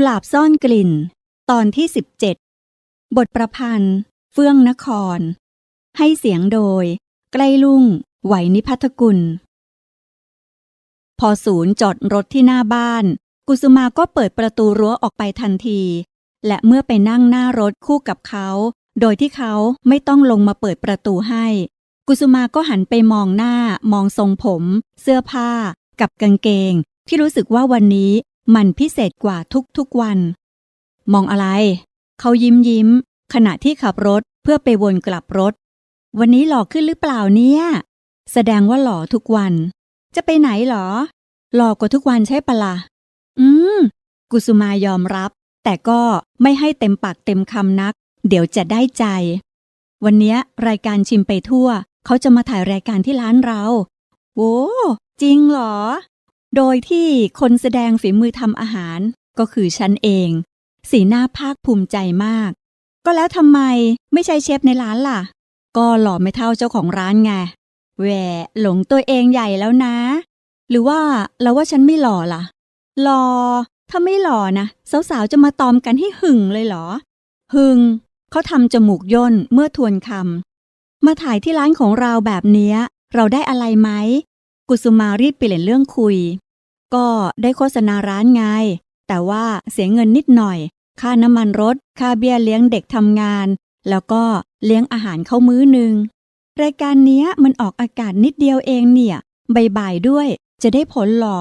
กุหลาบซ่อนกลิ่น ตอนที่ 17 บทประพันธ์ เฟื่องนคร ให้เสียงโดย ใกล้ลุ่ง ไหวนิพัทธกุล พอศูนย์จอดรถที่หน้าบ้าน กุสุมาก็เปิดประตูรั้วออกไปทันที และเมื่อไปนั่งหน้ารถคู่กับเขา โดยที่เขาไม่ต้องลงมาเปิดประตูให้ กุสุมาก็หันไปมองหน้ามองทรงผม เสื้อผ้า กับกางเกงที่รู้สึกว่าวันนี้ มันพิเศษกว่าทุกๆวัน มองอะไร เขายิ้มยิ้ม ขณะที่ขับรถเพื่อไปวนกลับรถ วันนี้หล่อขึ้นหรือเปล่าเนี่ย แสดงว่าหล่อทุกวัน จะไปไหนหรอ หล่อกว่าทุกวันใช่ปะละ่ะ อืม กุสุมายอมรับ แต่ก็ไม่ให้เต็มปากเต็มคำนัก เดี๋ยวจะได้ใจ วันนี้รายการชิมไปทั่ว เขาจะมาถ่ายรายการที่ร้านเรา โว้จริงเหรอ โดยที่คนแสดงฝีมือทำอาหารก็คือฉันเอง สีหน้าภาคภูมิใจมาก ก็แล้วทำไมไม่ใช่เชฟในร้านล่ะ ก็หล่อไม่เท่าเจ้าของร้านไงแหวหลงตัวเองใหญ่แล้วนะ หรือว่าเราว่าฉันไม่หล่อล่ะหล่อถ้าไม่หล่อนะสาวๆจะมาตอมกันให้หึงเลยเหรอ หึงเขาทำจมูกย่นเมื่อทวนคำมาถ่ายที่ร้านของเราแบบเนี้ย เราได้อะไรไหมกุสุมารีบเปลี่ยนเรื่องคุย ก็ได้โฆษณาร้านไง แต่ว่าเสียเงินนิดหน่อย ค่าน้ำมันรถ ค่าเบี้ยเลี้ยงเด็กทำงาน แล้วก็เลี้ยงอาหารเข้ามื้อหนึ่งรายการนี้มันออกอากาศนิดเดียวเองเนี่ยบ่ายๆด้วย จะได้ผลหรอ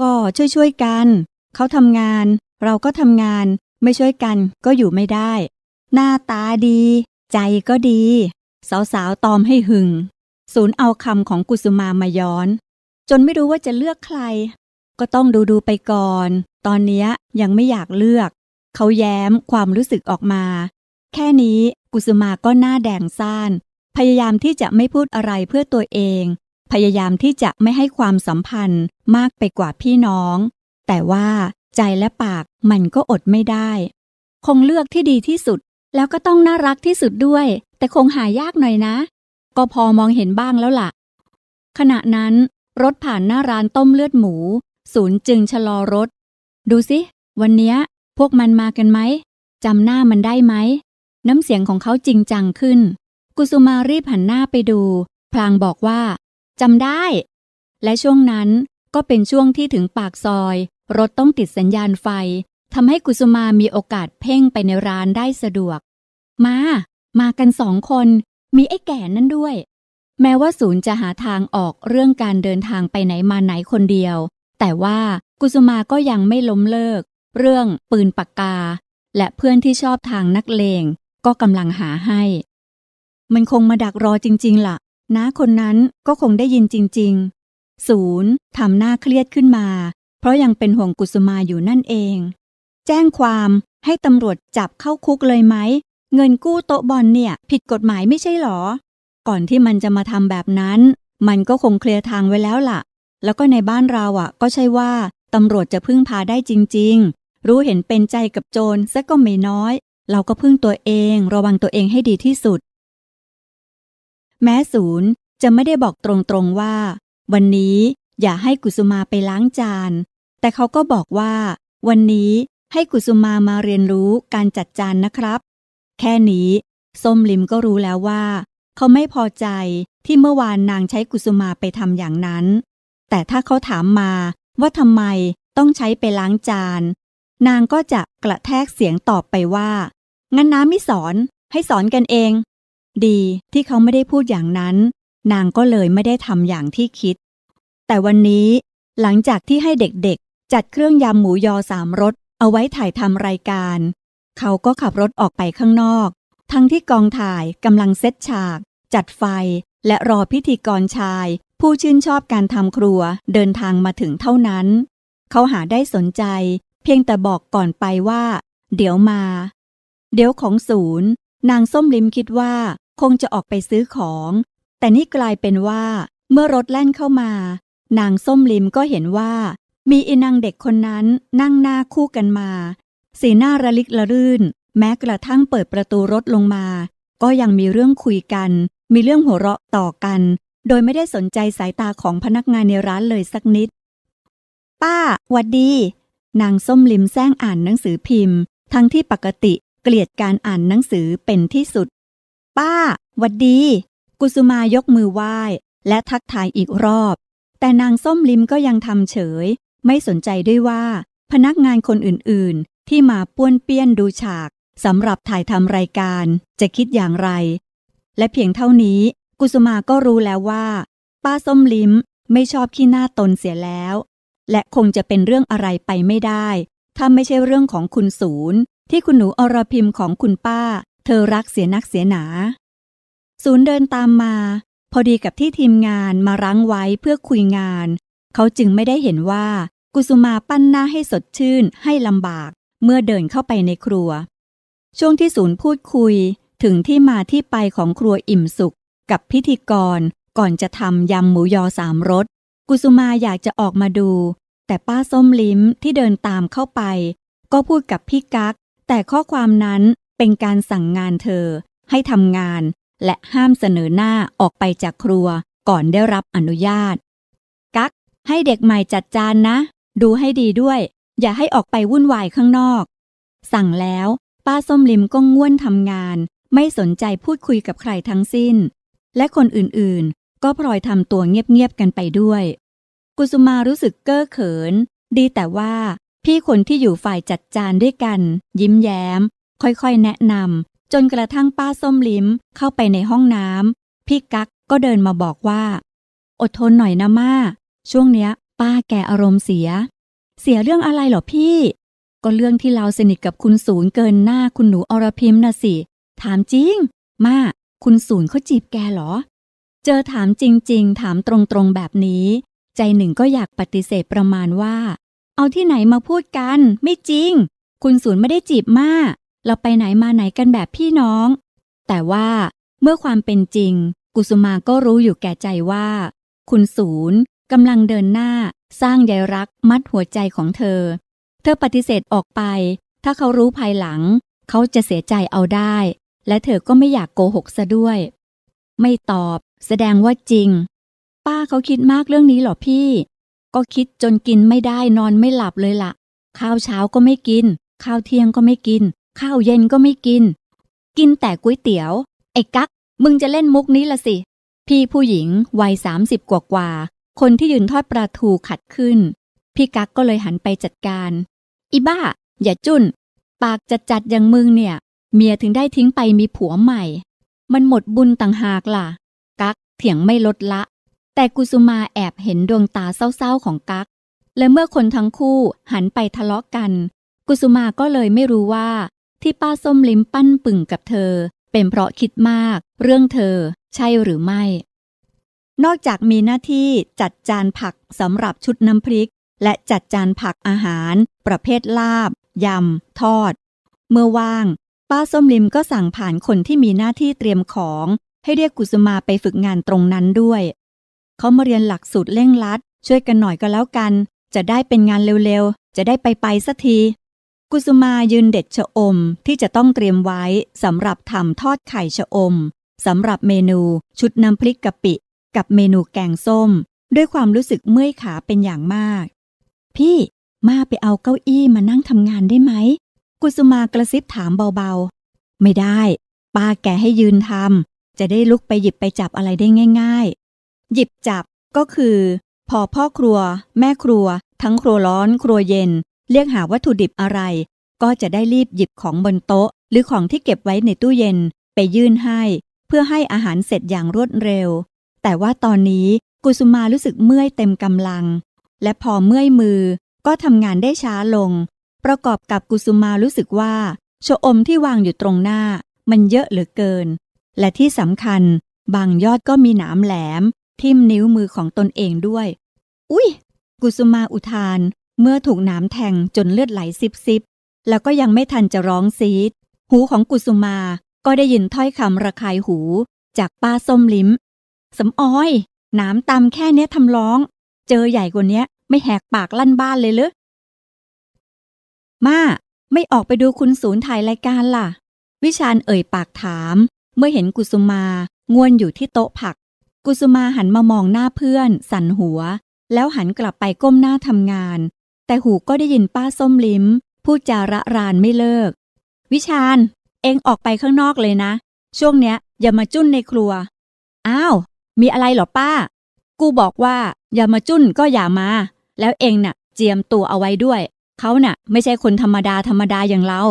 ก็ช่วยๆกัน เขาทำงาน เราก็ทำงาน ไม่ช่วยกันก็อยู่ไม่ได้ หน้าตาดี ใจก็ดี สาวๆตอมให้หึง ศูนย์เอาคำของกุสุมามาย้อน จนไม่รู้ว่าจะเลือกใคร ก็ต้องดูดูไปก่อน ตอนนี้ยังไม่อยากเลือก เขาแย้มความรู้สึกออกมา แค่นี้กุสุมาก็หน้าแดงซ่าน พยายามที่จะไม่พูดอะไรเพื่อตัวเอง พยายามที่จะไม่ให้ความสัมพันธ์มากไปกว่าพี่น้อง แต่ว่าใจและปากมันก็อดไม่ได้ คงเลือกที่ดีที่สุด แล้วก็ต้องน่ารักที่สุดด้วย แต่คงหายากหน่อยนะ ก็พอมองเห็นบ้างแล้วล่ะ ขณะนั้นรถผ่านหน้าร้านต้มเลือดหมู ศูนย์จึงชะลอรถ ดูสิ วันเนี้ย พวกมันมากันไหมจำหน้ามันได้ไหม น้ำเสียงของเขาจริงจังขึ้น กุสุมารีบหันหน้าไปดู พลางบอกว่าจำได้ และช่วงนั้นก็เป็นช่วงที่ถึงปากซอย รถต้องติดสัญญาณไฟทำให้กุสุมามีโอกาสเพ่งไปในร้านได้สะดวก มา มากันสองคน มีไอ้แก่นั่นด้วย แม้ว่าศูนย์จะหาทางออกเรื่องการเดินทางไปไหนมาไหนคนเดียว แต่ว่ากุสุมาก็ยังไม่ล้มเลิก เรื่องปืนปากกา และเพื่อนที่ชอบทางนักเลงก็กำลังหาให้ มันคงมาดักรอจริงๆล่ะนะคนนั้นก็คงได้ยินจริงๆศูนย์ทำหน้าเครียดขึ้นมา เพราะยังเป็นห่วงกุสุมาอยู่นั่นเอง แจ้งความให้ตำรวจจับเข้าคุกเลยไหม เงินกู้โต๊ะบอลเนี่ย ผิดกฎหมายไม่ใช่หรอ ก่อนที่มันจะมาทำแบบนั้น มันก็คงเคลียร์ทางไว้แล้วล่ะ แล้วก็ในบ้านเราอะ ก็ใช่ว่าตำรวจจะพึ่งพาได้จริง ๆ รู้เห็นเป็นใจกับโจรซะก็ไม่น้อย เราก็พึ่งตัวเอง ระวังตัวเองให้ดีที่สุด แม้ศูนย์จะไม่ได้บอกตรงๆว่า วันนี้อย่าให้กุสุมาไปล้างจาน แต่เขาก็บอกว่า วันนี้ให้กุสุมามาเรียนรู้การจัดจานนะครับ แค่นี้ส้มลิมก็รู้แล้วว่า เขาไม่พอใจที่เมื่อวานนางใช้กุสุมาไปทำอย่างนั้น แต่ถ้าเขาถามมาว่าทำไมต้องใช้ไปล้างจาน นางก็จะกระแทกเสียงตอบไปว่า งั้นน้าไม่สอนให้สอนกันเอง ดีที่เขาไม่ได้พูดอย่างนั้น นางก็เลยไม่ได้ทำอย่างที่คิด แต่วันนี้หลังจากที่ให้เด็กๆ จัดเครื่องยำหมูยอสามรสเอาไว้ถ่ายทำรายการ เขาก็ขับรถออกไปข้างนอก ทั้งที่กองถ่ายกำลังเซตฉาก จัดไฟและรอพิธีกรชาย ผู้ชื่นชอบการทำครัวเดินทางมาถึงเท่านั้น เขาหาได้สนใจ เพียงแต่บอกก่อนไปว่า เดี๋ยวมา เดี๋ยวของศูนย์ นางส้มลิมคิดว่า คงจะออกไปซื้อของ แต่นี่กลายเป็นว่า เมื่อรถแล่นเข้ามา นางส้มลิมก็เห็นว่า มีอีนางเด็กคนนั้นนั่งหน้าคู่กันมา สีหน้าระลิกระรื่น แม้กระทั่งเปิดประตูรถลงมา ก็ยังมีเรื่องคุยกัน มีเรื่องหัวเราะต่อกัน โดยไม่ได้สนใจสายตาของพนักงานในร้านเลยสักนิด ป้าหวัดดี นางส้มลิมแซงอ่านหนังสือพิมพ์ ทั้งที่ปกติเกลียดการอ่านหนังสือเป็นที่สุด ป้าหวัดดี กุสุมายกมือไหว้ และทักทายอีกรอบ แต่นางส้มลิมก็ยังทำเฉย ไม่สนใจด้วยว่า พนักงานคนอื่นๆ ที่มาป้วนเปี้ยนดูฉากสำหรับถ่ายทำรายการจะคิดอย่างไร และเพียงเท่านี้ กุสุมาก็รู้แล้วว่า ป้าส้มลิ้มไม่ชอบขี้หน้าตนเสียแล้ว และคงจะเป็นเรื่องอะไรไปไม่ได้ ถ้าไม่ใช่เรื่องของคุณศูนย์ ที่คุณหนูอรพิมพ์ของคุณป้า เธอรักเสียนักเสียหนา ศูนย์เดินตามมา พอดีกับที่ทีมงานมารั้งไว้เพื่อคุยงาน เขาจึงไม่ได้เห็นว่า กุสุมาปั้นหน้าให้สดชื่น ให้ลำบาก เมื่อเดินเข้าไปในครัว ช่วงที่ศูนย์พูดคุยถึงที่มาที่ไปของครัวอิ่มสุข กับพิธีกรก่อนจะทำยำหมูยอสามรสกุสุมาอยากจะออกมาดู แต่ป้าส้มลิ้มที่เดินตามเข้าไป ก็พูดกับพี่กั๊กแต่ข้อความนั้นเป็นการสั่งงานเธอ ให้ทำงาน และห้ามเสนอหน้าออกไปจากครัว ก่อนได้รับอนุญาต กั๊กให้เด็กใหม่จัดจานนะ ดูให้ดีด้วย อย่าให้ออกไปวุ่นวายข้างนอก สั่งแล้ว ป้าส้มลิมก็ง่วนทำงาน ไม่สนใจพูดคุยกับใครทั้งสิ้น และคนอื่นๆ ก็พลอยทำตัวเงียบๆกันไปด้วย กุสุมารู้สึกเก้อเขิน ดีแต่ว่า พี่คนที่อยู่ฝ่ายจัดจานด้วยกัน ยิ้มแย้ม ค่อยๆแนะนำจนกระทั่งป้าส้มลิ้มเข้าไปในห้องน้ำพี่กั๊กก็เดินมาบอกว่า อดทนหน่อยนะม่าช่วงเนี้ย ป้าแกอารมณ์เสีย เสียเรื่องอะไรหรอพี่ ก็เรื่องที่เราสนิทกับคุณศูนย์เกินหน้าคุณหนูอรพิมพ์น่ะสิ ถามจริง มา คุณศูนย์เขาจีบแกเหรอ เจอถามจริง ๆ ถามตรงๆแบบนี้ ใจหนึ่งก็อยากปฏิเสธประมาณว่า เอาที่ไหนมาพูดกัน ไม่จริง คุณศูนย์ไม่ได้จีบมาเราไปไหนมาไหนกันแบบพี่น้อง แต่ว่าเมื่อความเป็นจริง กุสุมาก็รู้อยู่แก่ใจว่า คุณศูนย์กำลังเดินหน้าสร้างใยรักมัดหัวใจของเธอ เธอปฏิเสธออกไป ถ้าเขารู้ภายหลัง เขาจะเสียใจเอาได้ และเธอก็ไม่อยากโกหกซะด้วย ไม่ตอบ แสดงว่าจริง ป้าเขาคิดมากเรื่องนี้หรอพี่ ก็คิดจนกินไม่ได้นอนไม่หลับเลยละ่ะ ข้าวเช้าก็ไม่กิน ข้าวเที่ยงก็ไม่กิน ข้าวเย็นก็ไม่กิน กินแต่ก๋วยเตี๋ยว ไอ้กั๊กมึงจะเล่นมุกนี้ละสิ พี่ผู้หญิงวัยสามสิบกว่ากว่าๆคนที่ยืนทอดปลาทูขัดขึ้น พี่กั๊กก็เลยหันไปจัดการ อีบ้า อย่าจุนปากจัดจัดอย่างมึงเนี่ย เมียถึงได้ทิ้งไปมีผัวใหม่ มันหมดบุญต่างหากล่ะ กั๊กเถียงไม่ลดละ แต่กุสุมาแอบเห็นดวงตาเศร้าๆของกั๊กและเมื่อคนทั้งคู่หันไปทะเลาะกัน กุสุมาก็เลยไม่รู้ว่า ที่ป้าส้มลิ้มปั้นปึ่งกับเธอ เป็นเพราะคิดมาก เรื่องเธอ ใช่หรือไม่ นอกจากมีหน้าที่จัดจานผักสำหรับชุดน้ำพริก และจัดจานผักอาหาร ประเภทลาบยำทอด เมื่อว่าง ป้าส้มลิมก็สั่งผ่านคนที่มีหน้าที่เตรียมของ ให้เรียกกุสุมาไปฝึกงานตรงนั้นด้วย เขามาเรียนหลักสูตรเร่งรัด ช่วยกันหน่อยก็แล้วกัน จะได้เป็นงานเร็วๆ จะได้ไปไปสักที กุสุมายืนเด็ดชะอมที่จะต้องเตรียมไว้สำหรับทำทอดไข่ชะอมสำหรับเมนูชุดน้ำพริกกะปิ กับเมนูแกงส้ม ด้วยความรู้สึกเมื่อยขาเป็นอย่างมาก พี่มาไปเอาเก้าอี้มานั่งทำงานได้ไหม กุสุมากระซิบถามเบาๆ ไม่ได้ ป้าแกให้ยืนทำจะได้ลุกไปหยิบไปจับอะไรได้ง่าย ๆ หยิบจับก็คือ พอพ่อครัว แม่ครัว ทั้งครัวร้อน ครัวเย็น เรียกหาวัตถุดิบอะไร ก็จะได้รีบหยิบของบนโต๊ะ หรือของที่เก็บไว้ในตู้เย็นไปยื่นให้ เพื่อให้อาหารเสร็จอย่างรวดเร็ว แต่ว่าตอนนี้กุสุมารู้สึกเมื่อยเต็มกำลัง และพอเมื่อยมือก็ทำงานได้ช้าลง ประกอบกับกุสุมารู้สึกว่าชอมที่วางอยู่ตรงหน้า มันเยอะเหลือเกิน และที่สำคัญ บางยอดก็มีหนามแหลม ทิ่มนิ้วมือของตนเองด้วย อุ้ยกุสุมาอุทาน เมื่อถูกหนามแทงจนเลือดไหลซิบซิบแล้วก็ยังไม่ทันจะร้องซีด หูของกุสุมาก็ได้ยินถ้อยคำระคายหู จากป้าส้มลิ้มสำอ้อย หนามตำแค่เนี้ยทำร้อง เจอใหญ่กว่านี้ไม่แหกปากลั่นบ้านเลยเหรอ มาไม่ออกไปดูคุณศูนย์ถ่ายรายการล่ะ วิชาญเอ่ยปากถาม เมื่อเห็นกุสุมา ง่วนอยู่ที่โต๊ะผัก กุสุมาหันมามองหน้าเพื่อน สั่นหัว แล้วหันกลับไปก้มหน้าทำงาน แต่หูก็ได้ยินป้าส้มลิ้ม พูดจาระรานไม่เลิก วิชาญ เองออกไปข้างนอกเลยนะ ช่วงเนี้ย อย่ามาจุ้นในครัว อ้าว มีอะไรหรอป้า กูบอกว่า อย่ามาจุ้นก็อย่ามา แล้วเองน่ะ เจียมตัวเอาไว้ด้วย เขาน่ะ ไม่ใช่คนธรรมดาธรรมดาอย่างเรา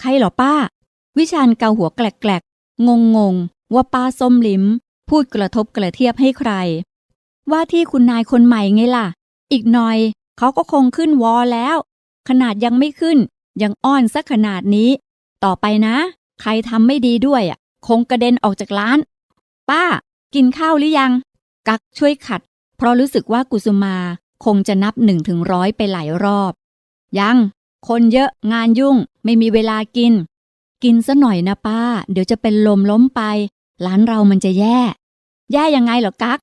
ใครหรอป้า วิชาญเกาหัวแกลกๆ งงๆว่าป้าส้มลิ้ม พูดกระทบกระเทียบให้ใคร ว่าที่คุณนายคนใหม่ไงล่ะ อีกหน่อย เขาก็คงขึ้นวอแล้ว ขนาดยังไม่ขึ้น ยังอ้อนสักขนาดนี้ ต่อไปนะ ใครทำไม่ดีด้วยอะ คงกระเด็นออกจากร้าน ป้า กินข้าวหรือยัง กักช่วยขัด เพราะรู้สึกว่ากุสุมาคงจะนับหนึ่งถึงร้อยไปหลายรอบ ยัง คนเยอะงานยุ่ง ไม่มีเวลากิน กินซะหน่อยนะป้า เดี๋ยวจะเป็นลมล้มไป ร้านเรามันจะแย่ แย่ยังไงหรอกัก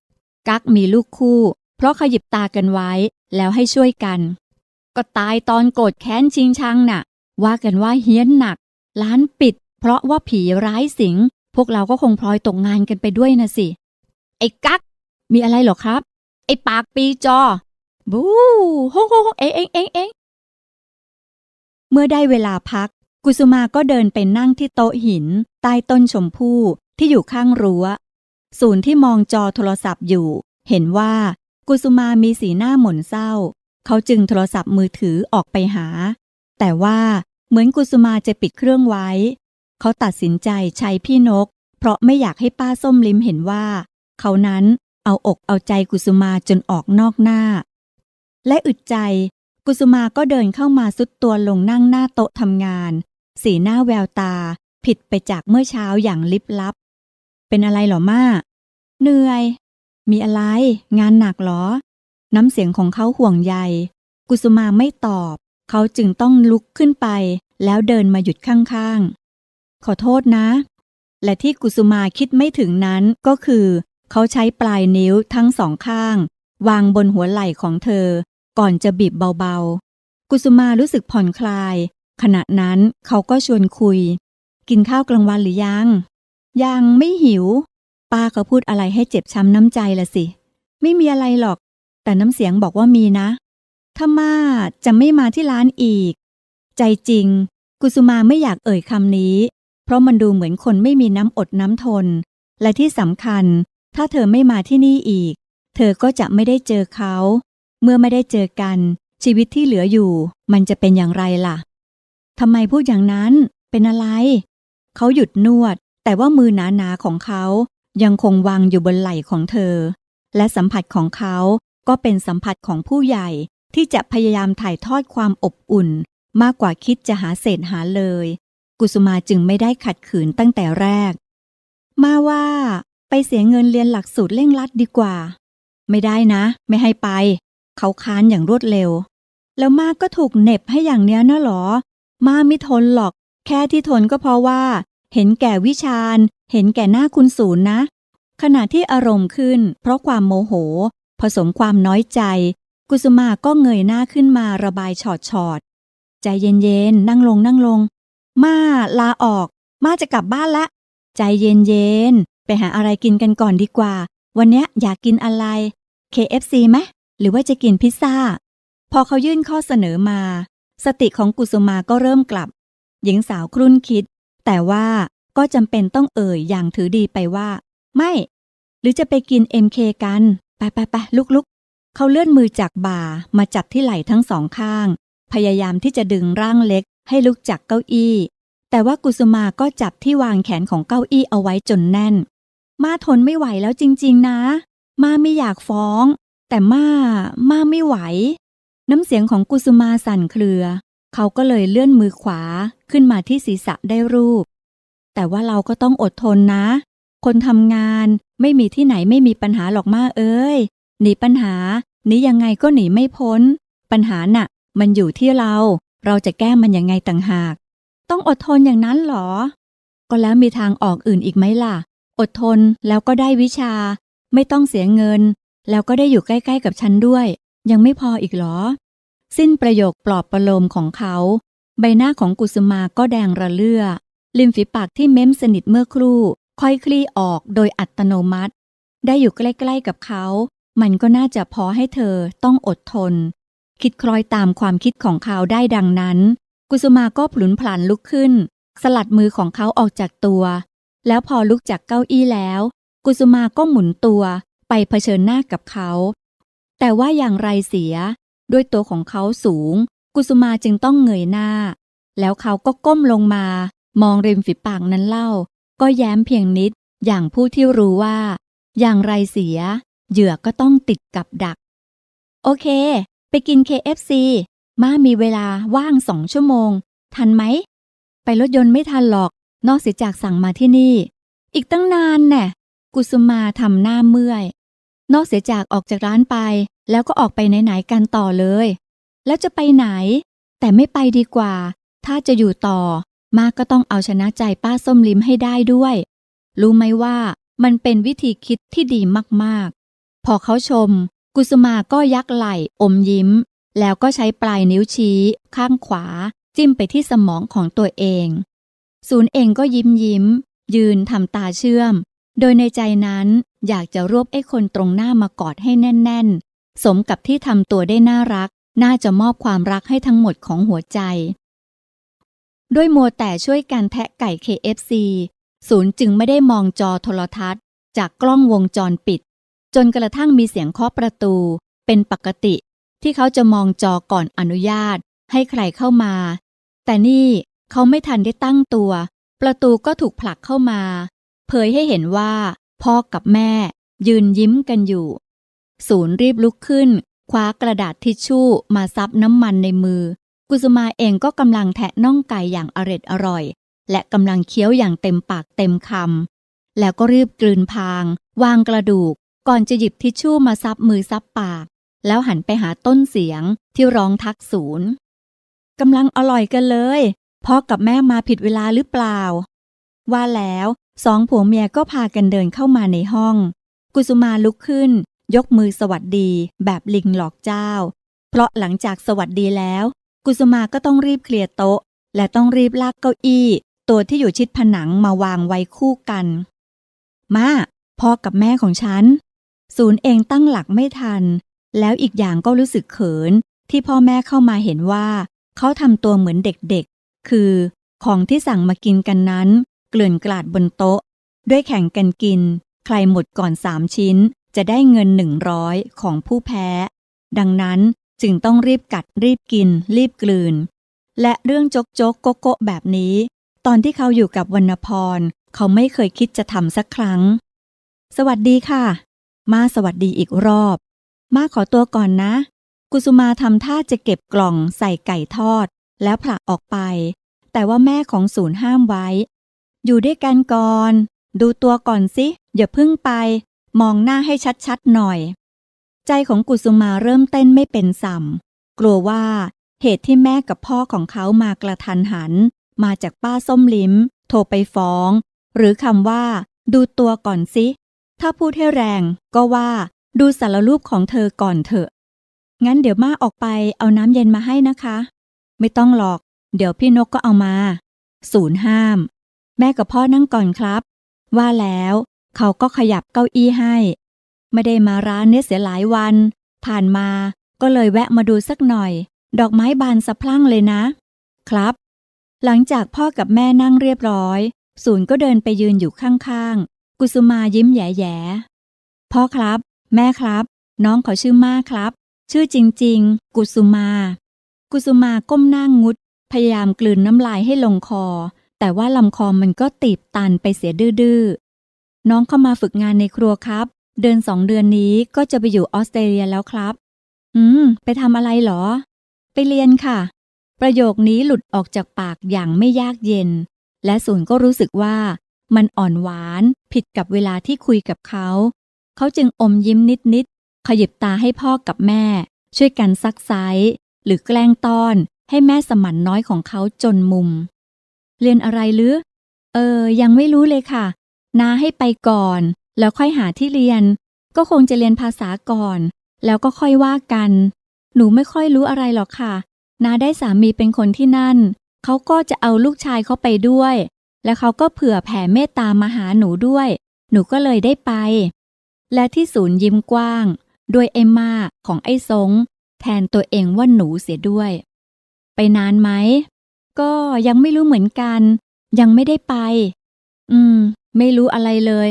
กักมีลูกคู่ เพราะขยิบตากันไว้ แล้วให้ช่วยกัน ก็ตายตอนโกรธแค้นชิงชังน่ะ ว่ากันว่าเฮี้ยนหนัก ร้านปิด เพราะว่าผีร้ายสิง พวกเราก็คงพลอยตกงานกันไปด้วยนะสิ ไอ้กัก มีอะไรหรอครับ ไอ้ปากปีจอบูโฮโฮโฮเองเอ็งเอ็งเอ็ง เมื่อได้เวลาพัก กุสุมาก็เดินไปนั่งที่โต๊ะหิน ใต้ต้นชมพู่ที่อยู่ข้างรั้ว ศูนย์ที่มองจอโทรศัพท์อยู่ เห็นว่ากุสุมามีสีหน้าหม่นเศร้า เขาจึงโทรศัพท์มือถือออกไปหา แต่ว่าเหมือนกุสุมาจะปิดเครื่องไว้ เขาตัดสินใจใช้พี่นก เพราะไม่อยากให้ป้าส้มลิมเห็นว่า เขานั้นเอาอกเอาใจกุสุมาจนออกนอกหน้า และอึดใจ กุสุมาก็เดินเข้ามาสุดตัวลงนั่งหน้าโต๊ะทำงาน สีหน้าแววตา ผิดไปจากเมื่อเช้าอย่างลิบลับ เป็นอะไรหรอมาเหนื่อย มีอะไร งานหนักหรอ น้ำเสียงของเขาห่วงใย กุสุมาไม่ตอบ เขาจึงต้องลุกขึ้นไป แล้วเดินมาหยุดข้างๆ ขอโทษนะ และที่กุสุมาคิดไม่ถึงนั้นก็คือ เขาใช้ปลายนิ้วทั้งสองข้าง วางบนหัวไหล่ของเธอ ก่อนจะบีบเบาๆ กุสุมารู้สึกผ่อนคลาย ขณะนั้นเขาก็ชวนคุย กินข้าวกลางวันหรือยัง ยังไม่หิว ป้าเขาพูดอะไรให้เจ็บช้ำน้ำใจละสิ ไม่มีอะไรหรอก แต่น้ำเสียงบอกว่ามีนะ ถ้ามาจะไม่มาที่ร้านอีก ใจจริง กุสุมาไม่อยากเอ่ยคำนี้ เพราะมันดูเหมือนคนไม่มีน้ำอดน้ำทน และที่สำคัญ ถ้าเธอไม่มาที่นี่อีก เธอก็จะไม่ได้เจอเขา เมื่อไม่ได้เจอกัน ชีวิตที่เหลืออยู่ มันจะเป็นอย่างไรล่ะทำไมพูดอย่างนั้นเป็นอะไร เขาหยุดนวด แต่ว่ามือหนาๆของเขายังคงวางอยู่บนไหล่ของเธอ และสัมผัสของเขาก็เป็นสัมผัสของผู้ใหญ่ที่จะพยายามถ่ายทอดความอบอุ่น มากกว่าคิดจะหาเศษหาเลย กุสุมาจึงไม่ได้ขัดขืนตั้งแต่แรก มาว่า ไปเสียเงินเรียนหลักสูตรเร่งรัดดีกว่า ไม่ได้นะ ไม่ให้ไป เขาค้านอย่างรวดเร็ว แล้วมาก็ถูกเน็บให้อย่างเนี้ยนะหรอ มาไม่ทนหรอก แค่ที่ทนก็เพราะว่า เห็นแก่วิชาญ เห็นแก่หน้าคุณศูนย์นะ ขณะที่อารมณ์ขึ้น เพราะความโมโห ผสมความน้อยใจ กุสุมาก็เงยหน้าขึ้นมาระบายฉอดฉอดใจเย็นๆนั่งลงนั่งลง มาลาออก มาจะกลับบ้านละ ใจเย็นๆไปหาอะไรกินกันก่อนดีกว่า วันเนี้ยอยากกินอะไร KFC ไหม หรือว่าจะกินพิซซ่า พอเขายื่นข้อเสนอมา สติของกุสุมาก็เริ่มกลับ หญิงสาวครุ่นคิด แต่ว่าก็จำเป็นต้องเอ่ยอย่างถือดีไปว่า ไม่ หรือจะไปกิน MK กัน ไปไปไปลุกลุกเขาเลื่อนมือจากบ่ามาจับที่ไหล่ทั้งสองข้าง พยายามที่จะดึงร่างเล็ก ให้ลุกจากเก้าอี้ แต่ว่ากุสุมาก็จับที่วางแขนของเก้าอี้เอาไว้จนแน่น มาทนไม่ไหวแล้วจริง ๆ นะ มาไม่อยากฟ้อง แต่ม่ามาไม่ไหว น้ำเสียงของกุสุมาสั่นเครือ เขาก็เลยเลื่อนมือขวาขึ้นมาที่ศีรษะได้รูป แต่ว่าเราก็ต้องอดทนนะ คนทำงานไม่มีที่ไหนไม่มีปัญหาหรอกมาเอ้ย หนีปัญหาหนียังไงก็หนีไม่พ้น ปัญหาน่ะ มันอยู่ที่เรา เราจะแก้มันยังไงต่างหาก ต้องอดทนอย่างนั้นหรอ ก็แล้วมีทางออกอื่นอีกไหมล่ะ อดทนแล้วก็ได้วิชา ไม่ต้องเสียเงิน แล้วก็ได้อยู่ใกล้ๆกับฉันด้วย ยังไม่พออีกเหรอ สิ้นประโยคปลอบประโลมของเขา ใบหน้าของกุสุมาก็แดงระเลื่อ ริมฝีปากที่เม้มสนิทเมื่อครู่ ค่อยคลี่ออกโดยอัตโนมัติ ได้อยู่ใกล้ๆกับเขา มันก็น่าจะพอให้เธอต้องอดทน คิดคล้อยตามความคิดของเขาได้ดังนั้น กุสุมาก็ผลุนพลันลุกขึ้น สลัดมือของเขาออกจากตัว แล้วพอลุกจากเก้าอี้แล้ว กุสุมาก็หมุนตัว ไปเผชิญหน้ากับเขา แต่ว่าอย่างไรเสีย ด้วยตัวของเขาสูง กุสุมาจึงต้องเงยหน้า แล้วเขาก็ก้มลงมา มองริมฝีปากนั้นเล่า ก็แย้มเพียงนิด อย่างผู้ที่รู้ว่า อย่างไรเสีย เหยื่อก็ต้องติดกับดัก โอเค ไปกิน KFC มามีเวลาว่างสองชั่วโมง ทันไหม ไปรถยนต์ไม่ทันหรอก นอกเสียจากสั่งมาที่นี่ อีกตั้งนานแน่กุสุมาทำหน้าเมื่อย นอกเสียจากออกจากร้านไป แล้วก็ออกไปไหนๆกันต่อเลย แล้วจะไปไหน แต่ไม่ไปดีกว่า ถ้าจะอยู่ต่อ มาก็ต้องเอาชนะใจป้าส้มลิ้มให้ได้ด้วย รู้ไหมว่ามันเป็นวิธีคิดที่ดีมากๆ พอเขาชม กุสุมาก็ยักไหล่อมยิ้ม แล้วก็ใช้ปลายนิ้วชี้ ข้างขวา จิ้มไปที่สมองของตัวเอง ศูนย์เองก็ยิ้มยิ้ม ยืนทำตาเชื่อม โดยในใจนั้น อยากจะรวบไอ้คนตรงหน้ามากอดให้แน่น ๆ สมกับที่ทำตัวได้น่ารัก น่าจะมอบความรักให้ทั้งหมดของหัวใจ ด้วยมัวแต่ช่วยกันแทะไก่ KFC ศูนย์จึงไม่ได้มองจอโทรทัศน์ จากกล้องวงจรปิด จนกระทั่งมีเสียงเคาะประตู เป็นปกติ ที่เขาจะมองจอก่อนอนุญาต ให้ใครเข้ามา แต่นี่เขาไม่ทันได้ตั้งตัว ประตูก็ถูกผลักเข้ามา เผยให้เห็นว่า พ่อกับแม่ ยืนยิ้มกันอยู่ ศูนย์รีบลุกขึ้น คว้ากระดาษทิชชู่มาซับน้ำมันในมือ กุสุมาเองก็กำลังแทะน่องไก่อย่างอร็ดอร่อย และกำลังเคี้ยวอย่างเต็มปากเต็มคำแล้วก็รีบกลืนพาง วางกระดูก ก่อนจะหยิบทิชชู่มาซับมือซับปาก แล้วหันไปหาต้นเสียงที่ร้องทักศูนย์กำลังอร่อยกันเลยพ่อกับแม่มาผิดเวลาหรือเปล่า ว่าแล้ว สองผัวเมียก็พากันเดินเข้ามาในห้อง กุสุมาลุกขึ้น ยกมือสวัสดี แบบลิงหลอกเจ้า เพราะหลังจากสวัสดีแล้ว กุสุมาก็ต้องรีบเคลียร์โต๊ะ และต้องรีบลากเก้าอี้ ตัวที่อยู่ชิดผนังมาวางไว้คู่กัน มาพ่อกับแม่ของฉัน ศูนย์เองตั้งหลักไม่ทัน แล้วอีกอย่างก็รู้สึกเขิน ที่พ่อแม่เข้ามาเห็นว่า เขาทำตัวเหมือนเด็กๆ คือ ของที่สั่งมากินกันนั้น เกลื่อนกลาดบนโต๊ะ ด้วยแข่งกันกิน ใครหมดก่อนสามชิ้น จะได้เงินหนึ่งร้อยของผู้แพ้ ดังนั้นจึงต้องรีบกัดรีบกิน รีบกลืน และเรื่องจกจกโกโก้แบบนี้ ตอนที่เขาอยู่กับวรรณพร เขาไม่เคยคิดจะทำสักครั้ง สวัสดีค่ะ มาสวัสดีอีกรอบ มาขอตัวก่อนนะ กุสุมาทำท่าจะเก็บกล่องใส่ไก่ทอด แล้วผละออกไป แต่ว่าแม่ของศูนย์ห้ามไว้ อยู่ด้วยกันก่อน ดูตัวก่อนสิ อย่าพึ่งไป มองหน้าให้ชัดๆหน่อย ใจของกุสุมาเริ่มเต้นไม่เป็นสัมกลัวว่าเหตุที่แม่กับพ่อของเขามากระทันหัน มาจากป้าส้มลิ้ม โทรไปฟ้อง หรือคำว่า ดูตัวก่อนสิ ถ้าพูดให้แรงก็ว่า ดูสารรูปของเธอก่อนเถอะ งั้นเดี๋ยวมาออกไปเอาน้ำเย็นมาให้นะคะ ไม่ต้องหรอก เดี๋ยวพี่นกก็เอามา ศูนย์ห้าม แม่กับพ่อนั่งก่อนครับ ว่าแล้วเขาก็ขยับเก้าอี้ให้ ไม่ได้มาร้านเนี้ยเสียหลายวัน ผ่านมาก็เลยแวะมาดูสักหน่อย ดอกไม้บานสะพรั่งเลยนะ ครับ หลังจากพ่อกับแม่นั่งเรียบร้อย ศูนย์ก็เดินไปยืนอยู่ข้างๆ กุสุมายิ้มแย่ๆ พ่อครับ แม่ครับ น้องเขาชื่อมาครับ ชื่อจริง ๆ กุสุมา กุสุมาก้มน้างงุด พยายามกลืนน้ำลายให้ลงคอ แต่ว่าลำคอมันก็ตีบตันไปเสียดื้อๆ น้องเข้ามาฝึกงานในครัวครับ เดือนสองเดือนนี้ก็จะไปอยู่ออสเตรเลียแล้วครับ อืม ไปทำอะไรหรอ ไปเรียนค่ะ ประโยคนี้หลุดออกจากปากอย่างไม่ยากเย็น และศูนย์ก็รู้สึกว่า มันอ่อนหวานผิดกับเวลาที่คุยกับเขา เขาจึงอมยิ้มนิดๆ ขยิบตาให้พ่อกับแม่ ช่วยกันซักไซหรือแกล้งต้อนให้แม่สมันน้อยของเขาจนมุม เรียนอะไรหรือ เออ ยังไม่รู้เลยค่ะ นาให้ไปก่อน แล้วค่อยหาที่เรียน ก็คงจะเรียนภาษาก่อน แล้วก็ค่อยว่ากัน หนูไม่ค่อยรู้อะไรหรอกค่ะ นาได้สามีเป็นคนที่นั่น เขาก็จะเอาลูกชายเขาไปด้วย และเขาก็เผื่อแผ่เมตตามาหาหนูด้วย หนูก็เลยได้ไป และที่ศูนย์ยิ้มกว้าง ด้วยไอ้มาของไอ้สงแทนตัวเองว่าหนูเสียด้วย ไปนานไหม ก็ยังไม่รู้เหมือนกัน ยังไม่ได้ไป อืม ไม่รู้อะไรเลย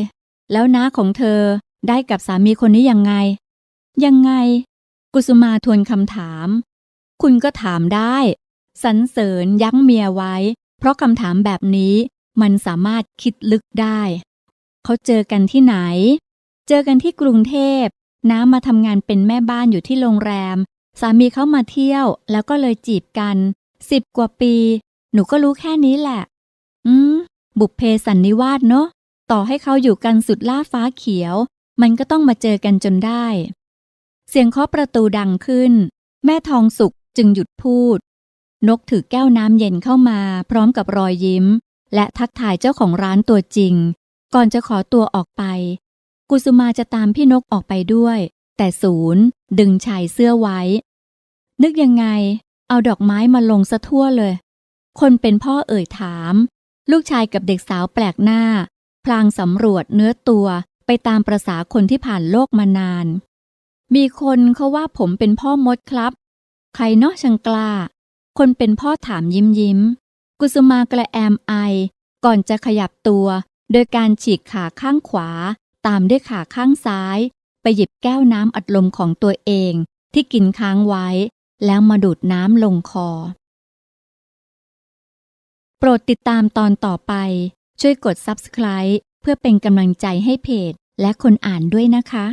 แล้วน้าของเธอได้กับสามีคนนี้ยังไง ยังไง กุสุมาทวนคำถาม คุณก็ถามได้สรรเสริญยั้งเมียไว้ เพราะคำถามแบบนี้มันสามารถคิดลึกได้ เขาเจอกันที่ไหน เจอกันที่กรุงเทพ น้ามาทำงานเป็นแม่บ้านอยู่ที่โรงแรม สามีเขามาเที่ยวแล้วก็เลยจีบกัน สิบกว่าปี หนูก็รู้แค่นี้แหละ อืม บุพเพสันนิวาสเนอะต่อให้เขาอยู่กันสุดล่าฟ้าเขียว มันก็ต้องมาเจอกันจนได้ เสียงเคาะประตูดังขึ้น แม่ทองสุกจึงหยุดพูด นกถือแก้วน้ำเย็นเข้ามาพร้อมกับรอยยิ้ม และทักทายเจ้าของร้านตัวจริง ก่อนจะขอตัวออกไป กุสุมาจะตามพี่นกออกไปด้วย แต่ศูนย์ดึงชายเสื้อไว้ นึกยังไง เอาดอกไม้มาลงซะทั่วเลย คนเป็นพ่อเอ่ยถาม ลูกชายกับเด็กสาวแปลกหน้า พลางสำรวจเนื้อตัวไปตามประษาคนที่ผ่านโลกมานาน มีคนเขาว่าผมเป็นพ่อมดครับ ใครเนาะช่างกล้า คนเป็นพ่อถามยิ้มยิ้ม กุสุมากระแอมไอ ก่อนจะขยับตัว โดยการฉีกขาข้างขวา ตามด้วยขาข้างซ้าย ไปหยิบแก้วน้ำอัดลมของตัวเองที่กินค้างไว้ แล้วมาดูดน้ำลงคอ โปรดติดตามตอนต่อไป ช่วยกด Subscribe เพื่อเป็นกำลังใจให้เพจและคนอ่านด้วยนะคะ